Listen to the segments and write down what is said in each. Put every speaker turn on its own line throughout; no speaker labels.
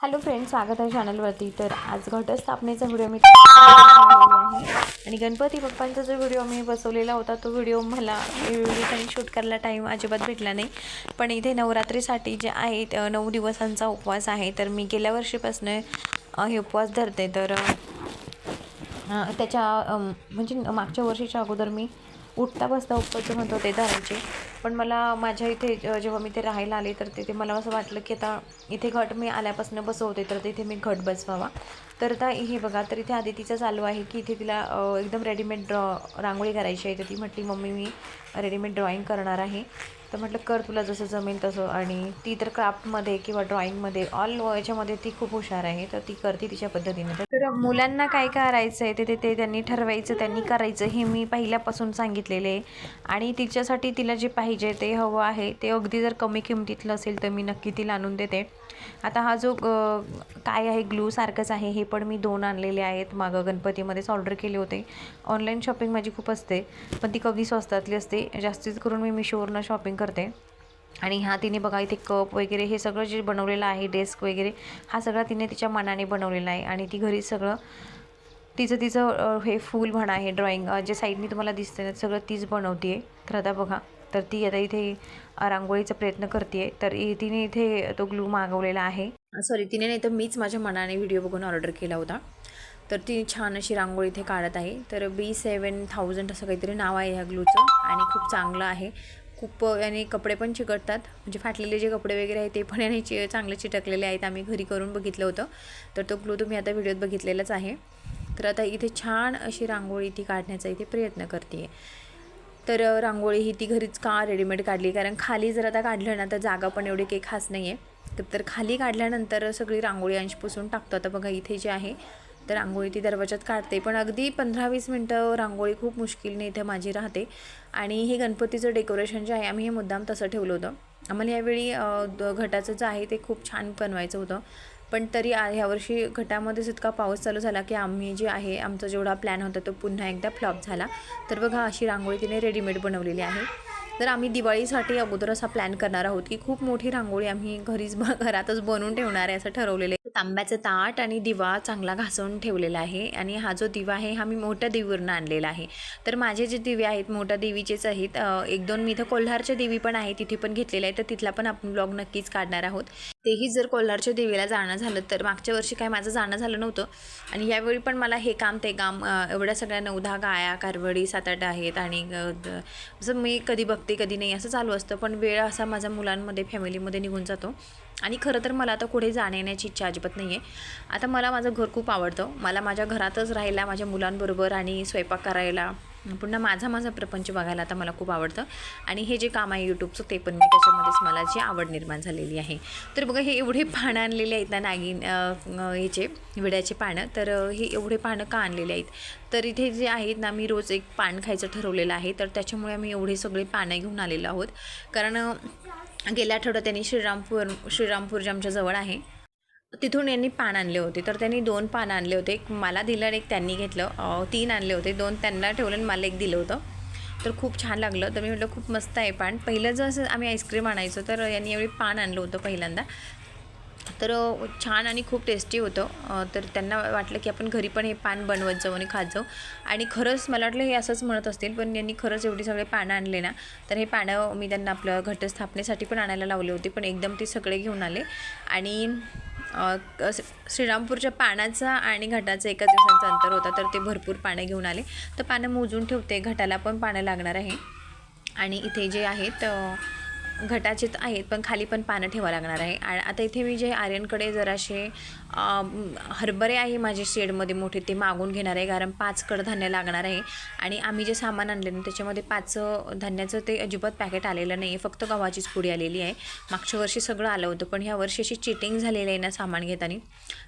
Hello friend स्वागत आहे चॅनलवरती. तर आज घटस्थापनेचा व्हिडिओ मी आहे. आणि गणपती बाप्पांचा जो व्हिडिओ मी बसवलेला होता तो व्हिडिओ मला व्हिडिओ शूट करायला टाईम अजिबात भेटला नाही. पण इथे नवरात्रीसाठी जे आहे नऊ दिवसांचा उपवास आहे. तर मी गेल्या वर्षीपासून हे उपवास धरते. तर त्याच्या म्हणजे मागच्या वर्षीच्या अगोदर मी उठता बसता उपवास म्हणतो ते धरायचे. पण मला माझ्या इथे जेव्हा मी ते राहायला आले तर तिथे मला असं वाटलं की आता इथे घट मी आल्यापासून बसवते तर तिथे मी घट बसवावा. तर आता हे बघा तर इथे आदितीचं चालू आहे की इथे तिला एकदम रेडीमेड ड्रॉ रांगोळी करायची आहे. तर ती म्हटली मम्मी मी रेडीमेड ड्रॉईंग करणार आहे. तर म्हटलं कर तुला जसं जमेल तसं. आणि ती तर क्राफ्टमध्ये किंवा ड्रॉइंगमध्ये ऑल याच्यामध्ये ती खूप हुशार आहे. तर ती करते तिच्या पद्धतीने. तर मुलांना काय करायचं आहे ते ते ते त्यांनी ठरवायचं त्यांनी करायचं हे मी पहिल्यापासून सांगितलेले आहे. आणि तिच्यासाठी तिला जे पाहिजे ते हवं आहे ते अगदी जर कमी किमतीतलं असेल तर मी नक्की तिला आणून देते. आता हा जो काय आहे ग्लू सारखंच आहे हे पण मी दोन आणलेले आहेत. मागं गणपतीमध्येच ऑर्डर केले होते. ऑनलाईन शॉपिंग माझी खूप असते. पण ती कमी स्वस्तातली असते. जास्तीत करून मी मिशोवरनं शॉपिंग करते. आणि हा तिने बघा इथे कप वगैरे हे सगळं जे बनवलेलं आहे डेस्क वगैरे हा सगळा तिने तिच्या मनाने बनवलेला आहे. आणि ती घरी सगळं तिचं तिचं हे फूल म्हणा हे ड्रॉइंग जे साईडनी तुम्हाला दिसते ना सगळं तीच बनवते आहे तर आता बघा तर ती आता इथे रांगोळीचा प्रयत्न करते तर तिने इथे तो ग्लू मागवलेला आहे. सॉरी तिने नाही तर मीच माझ्या मनाने व्हिडिओ बघून ऑर्डर केला होता. तर ती छान अशी रांगोळी इथे काढत आहे. तर बी सेवन थाउजंड असं काहीतरी नाव आहे ह्या ग्लूचं आणि खूप चांगलं आहे. खूप याने कपडे पण चिकटतात. म्हणजे फाटलेले जे कपडे वगैरे आहेत ते पण याने चि चांगले चिटकलेले आहेत. आम्ही घरी करून बघितलं होतं. तर तो ग्लू तुम्ही आता व्हिडिओत बघितलेलाच आहे. तर आता इथे छान अशी रांगोळी ती काढण्याचा इथे प्रयत्न करते तर रांगोळी ही ती घरीच का रेडीमेड काढली? कारण खाली जर आता काढलं ना तर जागा पण एवढी काही खास नाही आहे तर खाली काढल्यानंतर सगळी रांगोळी अंश पुसून टाकतो. आता बघा इथे जे आहे तर रांगोळी ती दरवाजात काढते. पण अगदी पंधरा वीस मिनटं रांगोळी खूप मुश्किलने इथे माझी राहते. आणि हे गणपतीचं डेकोरेशन जे आहे आम्ही हे मुद्दाम तसं ठेवलं होतं. आम्हाला यावेळी द- घटाचं जे आहे ते खूप छान बनवायचं होतं. पण तरी ह्यावर्षी घटामध्येच इतका पाऊस चालू झाला की आम्ही जे आहे आमचा जेवढा प्लॅन होता तो पुन्हा एकदा फ्लॉप झाला. तर बघा अशी रांगोळी तिने रेडीमेड बनवलेली आहे. तर आम्ही दिवाळीसाठी अगोदर असा प्लॅन करणार आहोत की खूप मोठी रांगोळी आम्ही घरीच ब घरातच बनवून ठेवणार आहे असं ठरवलेलं आहे. तांब्याचं ताट आणि दिवा चांगला घासून ठेवलेला आहे. आणि हा जो दिवा आहे हा मी मोठ्या देवीवरनं आणलेला आहे. तर माझे जे दिवे आहेत मोठ्या देवीचेच आहेत. एक दोन मी इथं कोल्हारच्या देवी पण आहे तिथे पण घेतलेले आहे तर तिथला पण आपण ब्लॉग नक्कीच काढणार आहोत. तेही जर कोल्हारच्या देवीला जाणं झालं तर मागच्या वर्षी काय माझं जाणं झालं नव्हतं. आणि यावेळी पण मला हे काम ते काम एवढ्या सगळ्या नवधा गाया कारवडी सात आठ आहेत आणि जसं मी कधी बघते कधी नाही असं चालू असतं. पण वेळ असा माझ्या मुलांमध्ये फॅमिलीमध्ये निघून जातो. आणि खरं तर मला आता कुठे जाण्याची येण्याची इच्छा अजिबात नाही आहे आता मला माझं घर खूप आवडतं. मला माझ्या घरातच राहायला माझ्या मुलांबरोबर आणि स्वयंपाक करायला पुन्हा माझा माझा प्रपंच बघायला आता मला खूप आवडतं. आणि हे जे काम आहे यूट्यूबचं ते पण मी त्याच्यामध्येच मला जी आवड निर्माण झालेली आहे. तर बघा हे एवढे पानं आणलेले आहेत ना नागिन अ, ह्याचे विड्याचे पानं तर हे एवढे पानं का आणलेले आहेत? तर इथे जे आहेत ना मी रोज एक पान खायचं ठरवलेलं आहे. तर त्याच्यामुळे आम्ही एवढे सगळे पानं घेऊन आलेलो आहोत. कारण गेल्या आठवड्यात त्यांनी श्रीरामपूर श्रीरामपूर जे आमच्याजवळ आहे तिथून यांनी पान आणले होते. तर त्यांनी दोन पान आणले होते. एक मला दिलं आणि एक त्यांनी घेतलं. तीन आणले होते. दोन त्यांना ठेवलं आणि मला एक दिलं होतं. तर खूप छान लागलं. तर मी म्हटलं खूप मस्त आहे पान. पहिलं जर असं आम्ही आईस्क्रीम आणायचो तर यांनी एवढी पान आणलं होतं पहिल्यांदा. तर छान आणि खूप टेस्टी होतं. तर त्यांना वाटलं की आपण घरी पण हे पान बनवत जाऊ आणि खात जाऊ. आणि खरंच मला वाटलं हे असंच म्हणत असतील पण यांनी खरंच एवढी सगळे पानं आणले ना. तर हे पानं मी त्यांना आपलं घटस्थापनेसाठी पण आणायला लावले होते पण एकदम ते सगळे घेऊन आले. आणि श्रीरामपूरच्या पाण्याचा आणि घटाचा एका दिवसांचा अंतर होता तर ते भरपूर पाणी घेऊन आले. तर पानं मोजून ठेवते घटाला पण पानं लागणार आहे. आणि इथे जे आहेत घटाचेच आहेत पण खाली पण पानं ठेवावं लागणार आहे. आणि आता इथे मी जे आर्यनकडे जराशे हरभरे आहे माझे शेडमध्ये मोठे ते मागून घेणार आहे. कारण पाच कडधान्य लागणार आहे. आणि आम्ही जे सामान आणले ना त्याच्यामध्ये पाच धान्याचं ते अजिबात पॅकेट आलेलं नाही. आहे फक्त गव्हाचीच पुडी आलेली आहे. मागच्या वर्षी सगळं आलं होतं पण ह्या वर्षी अशी चिटिंग झालेली आहे ना सामान घेताना.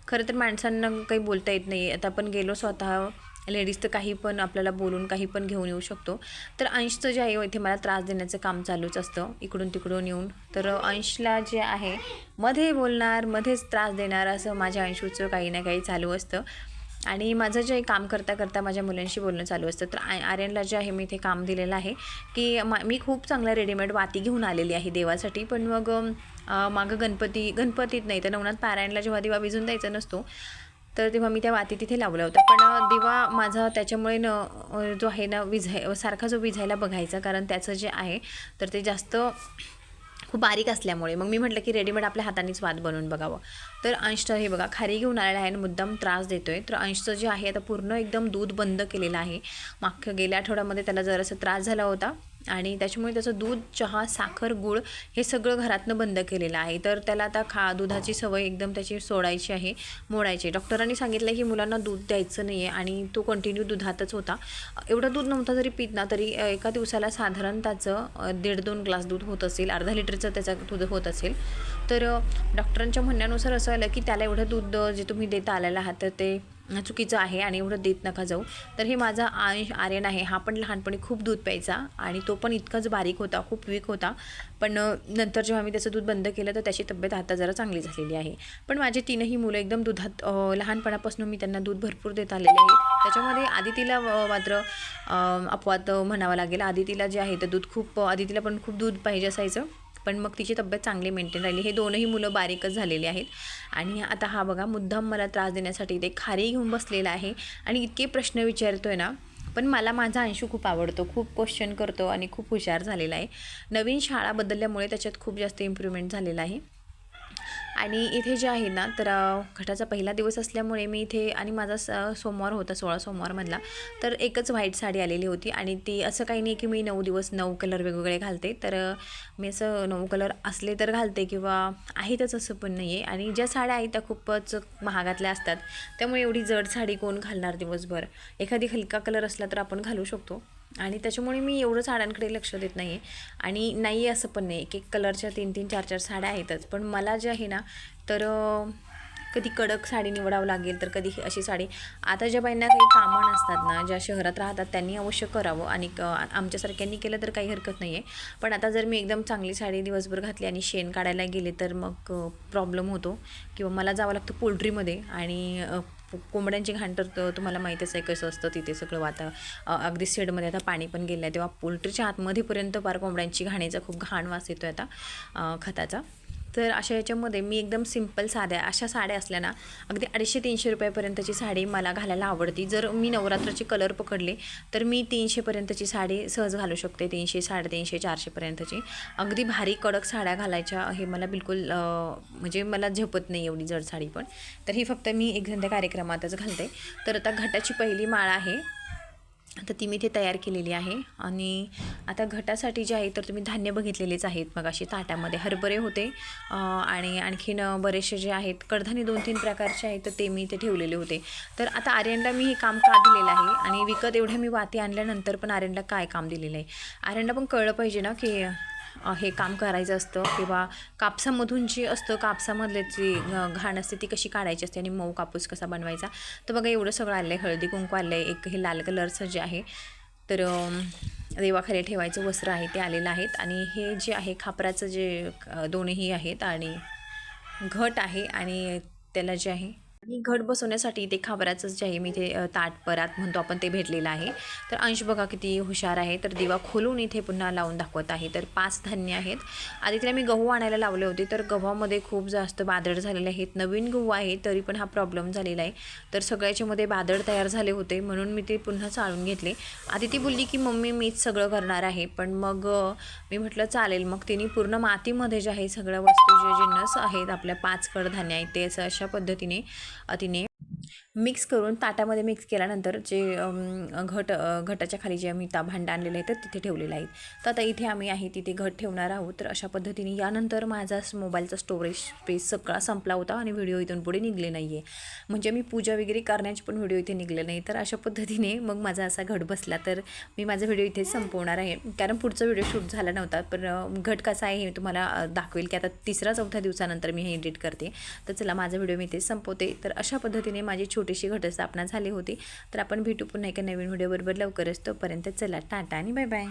खरं तर माणसांना काही बोलता येत नाही. आता आपण गेलो स्वतः लेडीज तर काही पण आपल्याला बोलून काही पण घेऊन येऊ शकतो. तर अंशचं जे आहे इथे मला त्रास देण्याचं काम चालूच असतं. इकडून तिकडून येऊन. तर अंशला जे आहे मध्ये बोलणार मध्येच त्रास देणार असं माझ्या अंशूचं काही ना काही चालू असतं. आणि माझं जे काम करता करता माझ्या मुलांशी बोलणं चालू असतं. तर आय आर्यनला जे आहे मी इथे काम दिलेलं आहे की मा मी खूप चांगल्या रेडीमेड वाती घेऊन आलेली आहे देवासाठी. पण मग मागं गणपती गणपतीत नाही तर नवनाथ पारायणला जेव्हा दिवा विझून द्यायचा नसतो तर तेव्हा मी त्या वाती तिथे लावल्या होत्या पण दिवा माझा त्याच्यामुळे न जो आहे ना विझाय सारखा जो विझायला बघायचा कारण त्याचं जे आहे तर ते जास्त खूप बारीक असल्यामुळे. मग मी म्हटलं की रेडीमेड आपल्या हातानेच वाद बनवून बघावं. तर अंश हे बघा खारी घेऊन आलेला आहे आणि मुद्दाम त्रास देतो आहे तर अंशचं जे आहे आता पूर्ण एकदम दूध बंद केलेलं आहे. मागच्या गेल्या आठवड्यामध्ये त्याला जरासा त्रास झाला होता. आणि त्याच्यामुळे त्याचं दूध चहा साखर गुळ हे सगळं घरातनं बंद केलेलं आहे. तर त्याला आता खा दुधाची सवय एकदम त्याची सोडायची आहे मोडायची डॉक्टरांनी सांगितलं की मुलांना दूध द्यायचं नाही आहे आणि तो कंटिन्यू दुधातच होता. एवढं दूध नव्हता जरी पित ना तरी एका दिवसाला साधारण त्याचं दीड दोन ग्लास दूध होत असेल अर्धा लिटरचं त्याचं दूध होत असेल. तर डॉक्टरांच्या म्हणण्यानुसार असं आलं की त्याला एवढं दूध जे तुम्ही देता आलेलं आहात तर ते चुकीचं आहे आणि एवढं देत नका जाऊ. तर हे माझा आयुष आर्यन आहे. हा पण लहानपणी खूप दूध प्यायचा आणि तो पण इतकाच बारीक होता खूप वीक होता. पण नंतर जेव्हा मी त्याचं दूध बंद केलं तर त्याची तब्येत आता जरा चांगली झालेली आहे. पण माझे तीनही मुलं एकदम दुधात लहानपणापासून मी त्यांना दूध भरपूर देत आलेले आहे. त्याच्यामध्ये आदितीला मात्र अपवाद म्हणावा लागेल. आदितीला जे आहे तर दूध खूप आदितीला पण खूप दूध पाहिजे असायचं. पण मग तिची तब्येत चांगली मेंटेन राहिली. हे दोनही मुलं बारीकच झालेली आहेत. आणि आता हा बघा मुद्दाम मला त्रास देण्यासाठी ते खारी घेऊन बसलेला आहे. आणि इतके प्रश्न विचारतो आहे ना पण मला माझा अंशू खूप आवडतो. खूप क्वेश्चन करतो आणि खूप हुशार झालेला आहे. नवीन शाळा बदलल्यामुळे त्याच्यात खूप जास्त इम्प्रूव्हमेंट झालेला आहे. आणि इथे जे आहे ना तर घटाचा पहिला दिवस असल्यामुळे मी इथे आणि माझा स सोमवार होता सोळा सोमवारमधला तर एकच व्हाईट साडी आलेली होती आणि ती असं काही नाही की मी नऊ दिवस नऊ कलर वेगवेगळे घालते तर मी असं नऊ कलर असले तर घालते किंवा आहेतच असं पण नाही आहे. आणि ज्या साड्या आहेत त्या खूपच महागातल्या असतात त्यामुळे एवढी जड साडी कोण घालणार दिवसभर? एखादी हलका कलर असला तर आपण घालू शकतो. आणि त्याच्यामुळे मी एवढं साड्यांकडे लक्ष देत नाही आहे आणि नाही आहे असं पण नाही एक एक कलरच्या तीन तीन चार चार साड्या आहेतच. पण मला जे आहे ना तर कधी कडक साडी निवडावं लागेल तर कधी अशी साडी. आता ज्या बाईंना काही कामं नसतात ना ज्या शहरात राहतात त्यांनी अवश्य करावं. आणि क- आमच्यासारख्यांनी केलं तर काही हरकत नाही आहे पण आता जर मी एकदम चांगली साडी दिवसभर घातली आणि शेण काढायला गेले तर मग प्रॉब्लेम होतो. किंवा मला जावं लागतं पोल्ट्रीमध्ये आणि कोंबड्यांची घाण तर तुम्हाला माहीतच आहे कसं असतं तिथे सगळं वाता अगदी शेडमध्ये आता पाणी पण गेलं आहे तेव्हा पोल्ट्रीच्या आतमध्येपर्यंत पार कोंबड्यांची घाणीचा खूप घाण वास येतो आता खताचा. तर अशा याच्यामध्ये मी एकदम सिंपल साध्या अशा साड्या असल्या ना अगदी अडीचशे तीनशे रुपयापर्यंतची साडी मला घालायला आवडती. जर मी नवरात्राचे कलर पकडले तर मी तीनशेपर्यंतची साडी सहज घालू शकते. तीनशे साडेतीनशे चारशेपर्यंतची. अगदी भारी कडक साड्या घालायच्या हे मला बिलकुल म्हणजे मला झेपत नाही एवढी जड साडी पण. तर ही फक्त मी एक धंद्या कार्यक्रमातच घालते. तर आता घटाची पहिली माळ आहे. तर ती मी इथे तयार केलेली आहे. आणि आता घटासाठी जे आहे तर तुम्ही धान्य बघितलेलेच आहेत मग अशी ताटामध्ये. हरभरे होते आणि आणखीन बरेचसे जे आहेत कडधान्य दोन तीन प्रकारचे आहेत तर ते मी इथे ठेवलेले होते. तर आता आर्यनला मी हे काम का दिलेलं आहे? आणि विकत एवढ्या मी वाती आणल्यानंतर पण आर्यनला काय काम दिलेलं आहे? आर्यनला पण कळलं पाहिजे ना की हे काम करायचं असतं किंवा कापसामधून जी असतं कापसामधले जी घाण असते ती कशी काढायची असते आणि मऊ कापूस कसा बनवायचा तर बघा एवढं सगळं आलं आहे हळदी कुंकू आलं आहे एक हे लाल कलरचं जे आहे तर देवाखाली ठेवायचं वस्त्र आहे ते आलेलं आहेत. आणि हे जे आहे खापराचं जे दोन्हीही आहेत आणि घट आहे आणि त्याला जे आहे आणि घट बसवण्यासाठी ते खाबराचंच जे आहे मी ते ताट परात म्हणतो आपण ते भेटलेलं आहे. तर अंश बघा किती हुशार आहे. तर दिवा खोलून इथे पुन्हा लावून दाखवत आहे. तर पाच धान्य आहेत. आधी तिला मी गहू आणायला लावले होते. तर गव्हामध्ये खूप जास्त बादळ झालेले आहेत. नवीन गहू आहे तरी पण हा प्रॉब्लेम झालेला आहे. तर सगळ्याच्यामध्ये बादळ तयार झाले होते. म्हणून मी ते पुन्हा चाळून घेतले. आधी ती बोलली की मम्मी मीच सगळं करणार आहे. पण मग मी म्हटलं चालेल. मग तिने पूर्ण मातीमध्ये जे आहे सगळ्या वस्तू जे जिन्नस आहेत आपल्या पाच कडधान्य आहेत ते असं अशा पद्धतीने अ, तिने मिक्स करून ताटामध्ये मिक्स केल्यानंतर जे घट घटाच्या खाली जे आम्ही ता भांडं आणलेलं आहे तर तिथे ठेवलेलं आहे तर आता इथे आम्ही आहे तिथे घट ठेवणार आहोत. तर अशा पद्धतीने यानंतर माझा मोबाईलचा स्टोरेज स्पेस सगळा संपला होता आणि व्हिडिओ इथून पुढे निघले नाही आहे म्हणजे मी पूजा वगैरे करण्याची पण व्हिडिओ इथे निघले नाही. तर अशा पद्धतीने मग माझा असा घट बसला. तर मी माझा व्हिडिओ इथे संपवणार आहे. कारण पुढचा व्हिडिओ शूट झाला नव्हता. पण घट कसा आहे हे तुम्हाला दाखवेल. की आता तिसरा चौथ्या दिवसानंतर मी हे एडिट करते. तर चला माझा व्हिडिओ मी इथे संपवते. तर अशा पद्धतीने माझी छोटीशी घटस्थापना झाली होती. तर आपण भेटू पुन्हा एका नवीन व्हिडिओबरोबर लवकरच तोपर्यंत चला टाटा आणि बाय बाय.